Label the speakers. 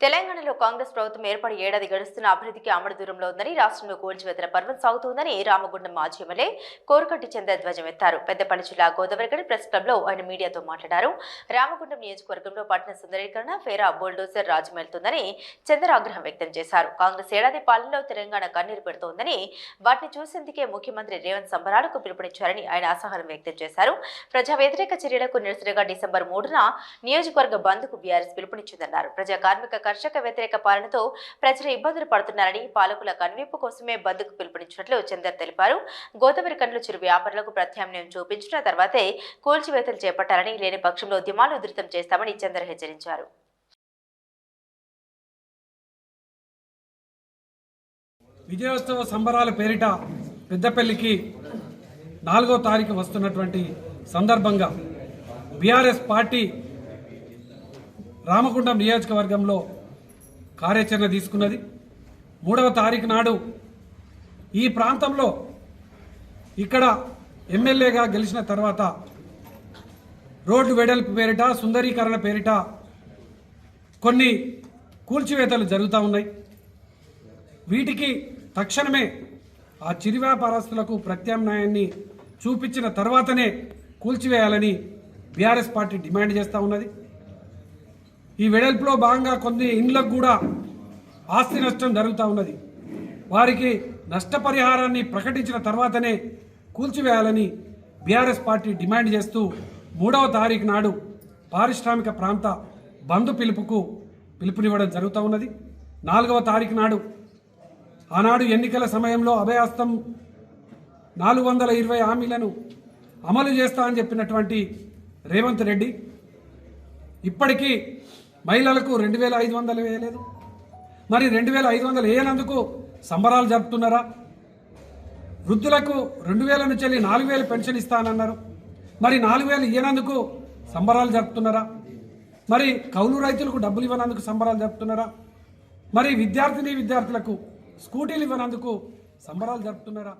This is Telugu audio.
Speaker 1: తెలంగాణలో కాంగ్రెస్ ప్రభుత్వం ఏర్పడి ఏడాది గడుస్తున్న అభివృద్ధికి అమడు దూరంలో ఉందని రాష్ట్రంలో కూల్చివేతల పర్వం సాగుతోందని రామగుండం మాజీ ఎమ్మెల్యే కోరకట్టి చంద్ర ధ్వజమెత్తారు పెద్దపల్లి జిల్లా గోదావరిగడ ప్రెస్ క్లబ్లో ఆయన మీడియాతో మాట్లాడారు. రామగుండం నియోజకవర్గంలో పట్టణ సుందరీకరణ ఫేరా బోల్డోజర్ రాజమేలుతుందని చంద్ర ఆగ్రహం వ్యక్తం చేశారు. కాంగ్రెస్ ఏడాది పాలనలో తెలంగాణ కన్నీరు పెడుతోందని వాటిని చూసేందుకే ముఖ్యమంత్రి రేవంత్ సంబరాలకు పిలుపునిచ్చారని ఆయన అసహనం వ్యక్తం చేశారు. ప్రజా వ్యతిరేక చర్యలకు నిరసనగా డిసెంబర్ మూడున నియోజకవర్గ బంద్కు బీఆర్ఎస్ పిలుపునిచ్చిందన్నారు. ప్రజా కార్మిక కర్షక వ్యతిరేక పాలనతో ప్రజలు ఇబ్బందులు పడుతున్నారని పాలకుల కనువిప్పు కోసమే బంద్కు పిలుపునిచ్చినట్లు చందర్ తెలిపారు. గోదావరి కండ్లు చిరు వ్యాపారులకు ప్రత్యామ్నాయం చూపించిన తర్వాతే కూల్చివేతలు చేపట్టాలని లేని పక్షంలో ఉద్యమాలు ఉధృతం చేస్తామని చందర్ హెచ్చరించారు.
Speaker 2: విజయోత్సవ సంబరాల పేరిట పెద్దపల్లికి నాలుగో తారీఖు వస్తున్నటువంటి సందర్భంగా బీఆర్ఎస్ పార్టీ రామగుండం నియోజకవర్గంలో కార్యాచరణ తీసుకున్నది. మూడవ తారీఖు నాడు ఈ ప్రాంతంలో ఇక్కడ ఎమ్మెల్యేగా గెలిచిన తర్వాత రోడ్లు వెడల్పు పేరిట సుందరీకరణ పేరిట కొన్ని కూల్చివేతలు జరుగుతూ ఉన్నాయి. వీటికి తక్షణమే ఆ చిరు వ్యాపారస్తులకు ప్రత్యామ్నాయాన్ని చూపించిన తర్వాతనే కూల్చివేయాలని బీఆర్ఎస్ పార్టీ డిమాండ్ చేస్తూ ఉన్నది. ఈ వెడల్పులో భాగంగా కొన్ని ఇండ్లకు కూడా ఆస్తి నష్టం జరుగుతూ ఉన్నది. వారికి నష్టపరిహారాన్ని ప్రకటించిన తర్వాతనే కూల్చివేయాలని బీఆర్ఎస్ పార్టీ డిమాండ్ చేస్తూ మూడవ తారీఖు నాడు పారిశ్రామిక ప్రాంత బంధు పిలుపుకు పిలుపునివ్వడం జరుగుతూ ఉన్నది. నాలుగవ తారీఖు నాడు ఆనాడు ఎన్నికల సమయంలో అభయాస్తం నాలుగు వందల ఇరవై హామీలను అమలు చేస్తా అని చెప్పినటువంటి రేవంత్ రెడ్డి ఇప్పటికీ మహిళలకు రెండు వేల ఐదు వందలు వేయలేదు. మరి రెండు వేల ఐదు వందలు వేయనందుకు సంబరాలు జరుపుతున్నారా? వృద్ధులకు రెండు వేల నుంచి వెళ్ళి నాలుగు వేలు పెన్షన్ ఇస్తానన్నారు. మరి నాలుగు వేలు ఇవ్వనందుకు సంబరాలు జరుపుతున్నారా? మరి కౌలు రైతులకు డబ్బులు ఇవ్వనందుకు సంబరాలు జరుపుతున్నారా? మరి విద్యార్థిని విద్యార్థులకు స్కూటీలు ఇవ్వనందుకు సంబరాలు జరుపుతున్నారా?